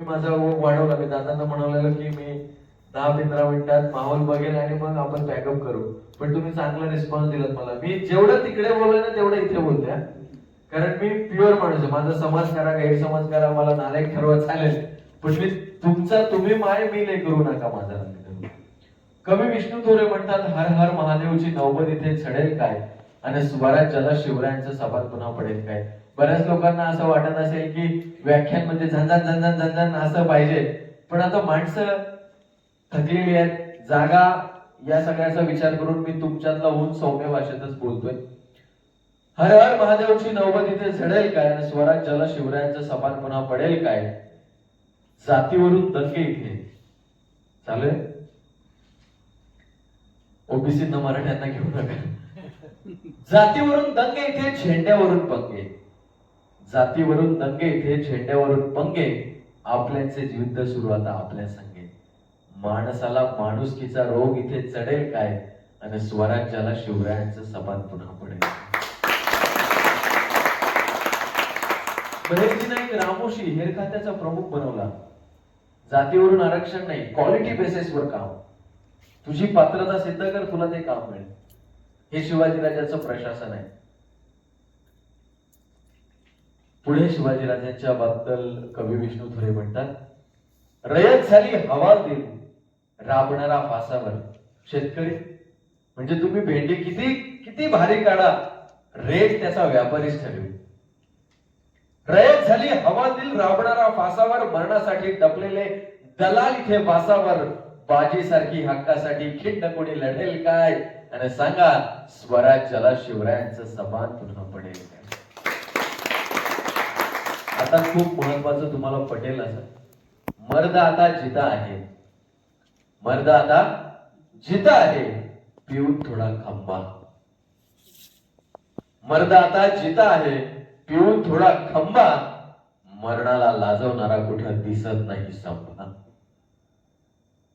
मी माझा वाढवला मी दादांना म्हणालेलं की मी दहा पंधरा मिनिटात माहोल बघेल आणि मग आपण बॅकअप करू. पण तुम्ही चांगला रिस्पॉन्स दिलात मला. मी जेवढं तिकडे बोलले ना तेवढं इथे बोलते कारण मी प्युअर माणूस आहे. माझा समाज करा गैरसमज करा मला नालायक ठरवा चालेल. पण मी तुमचा तुम्ही माय मी नाही करू नका माझा. कवी विष्णू थोरे म्हणतात हर हर महादेवची नौबत इथे चढेल काय? आणि स्वराज्याला शिवरायांचं सभात पुन्हा पडेल काय? बऱ्याच लोकांना असं वाटत असेल की व्याख्यान म्हणजे झंझण झंझण झंझण असं पाहिजे. पण आता माणसं थकलेली आहेत. जागा या सगळ्याचा विचार करून मी तुमच्यातला होऊन सौम्य भाषेतच बोलतोय. हर हर महादेवची नौबत इथे झडेल काय? आणि स्वराज्याला शिवरायांचं सपाट पुन्हा पडेल काय? जातीवरून दंगे इथे. चालू आहे ओबीसी न मराठ्यांना घेऊ नका. जातीवरून दंगे इथे झेंड्यावरून पंगे जातीवरून दंगे इथे झेंड्यावरून पंगे आपल्याचे युद्ध सुरू आता आपल्या संगे. माणसाला माणुसकीचा रोग इथे चढेल काय? आणि स्वराज्याला शिवरायांचं सपान पुन्हा पडेल. बरेचजण एक रामोशी हेर खात्याचा प्रमुख बनवला. जातीवरून आरक्षण नाही क्वालिटी बेसिसवर काम. तुझी पात्रता सिद्ध कर तुला ते काम मिळेल. हे शिवाजीराजाचं प्रशासन आहे. पुणे शिवाजीराजांच्या बद्दल कवी विष्णू थोरे म्हणतात रयत झाली हवा देऊ राबणारा फासावर शेतकरी. म्हणजे तुम्ही भेंडी किती किती भारी काढा रेट त्याचा व्यापारीच ठरवी रयत झाली हवातील राबणारा फासावर मरणासाठी टपलेले दलाल इथे फासावर बाजीसारखी हक्कासाठी खिंड कोणी लढेल काय? आणि सांगा स्वराज्याला शिवरायांचं समान पुन्हा पडेल काय? आता खूप महत्वाचं तुम्हाला पटेल असं. मर्द आता जिता आहे. मर्द आता जिता आहे. पिऊन थोडा खंबा. मर्द आता जिता आहे. पिऊन थोडा खंबा. मरणाला लाजवणारा कुठं दिसत नाही संपा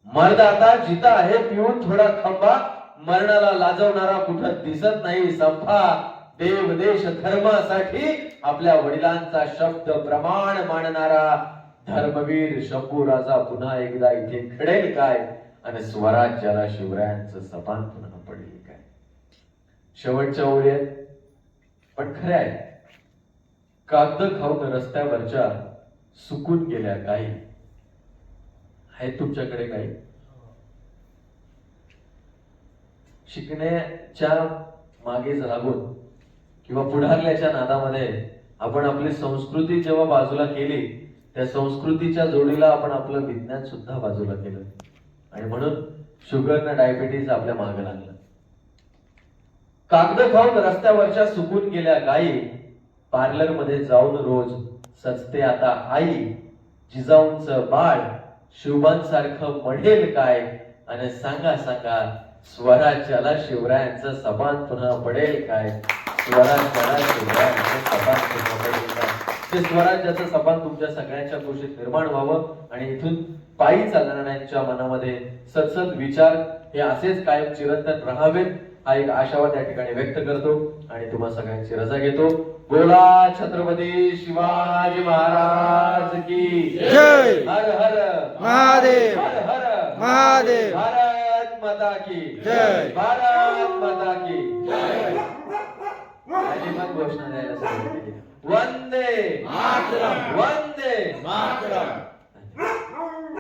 मर्द आता जिता आहे. पिऊन थोडा खंबा. मरणाला लाजवणारा कुठं दिसत नाही संपा देव देश धर्मासाठी आपल्या वडिलांचा शब्द प्रमाण मानणारा धर्मवीर शंभू राजा पुन्हा एकदा इथे घडेल काय? आणि स्वराज्याला शिवरायांचं सपान पुन्हा पडेल काय? शेवटच्या ओळी पण खरे आहे कागद खाऊन रस्त्यावरच्या सुकून गेल्या काही. आहेत तुमच्याकडे काही? शिकण्याच्या मागे लागून किंवा पुढारल्याच्या नादामध्ये आपण आपली संस्कृती जेव्हा बाजूला केली त्या संस्कृतीच्या जोडीला आपण आपलं विज्ञान सुद्धा बाजूला केलं. आणि म्हणून शुगर ना डायबिटीज आपल्या मागे लागलं. कागद खाऊन रस्त्यावरच्या सुकून गेल्या गायी पार्लरमध्ये जाऊन रोज सजते आता आई जिजाऊंच बाळ शिवबांसारखं म्हणेल काय? आणि सांगा सांगा स्वराज्याला शिवरायांचं समान पुन्हा पडेल काय? पडेल काय ते स्वराज्याचं सपान तुमच्या सगळ्यांच्या कुशीत निर्माण व्हावं आणि इथून पायी चालणाऱ्यांच्या मनामध्ये सतसत विचार हे असेच कायम चिरंतन राहावेत हा एक आशावाद या ठिकाणी व्यक्त करतो आणि तुम्हा सगळ्यांची रजा घेतो बोला छत्रपती शिवाजी महाराज की जय. हर हर महादेव. हर हर महादेव. भारत माता की जय. भारत माता की आणि मग घोषणा द्यायला सुरुवात केली वंदे मातरम. वंदे मातरम.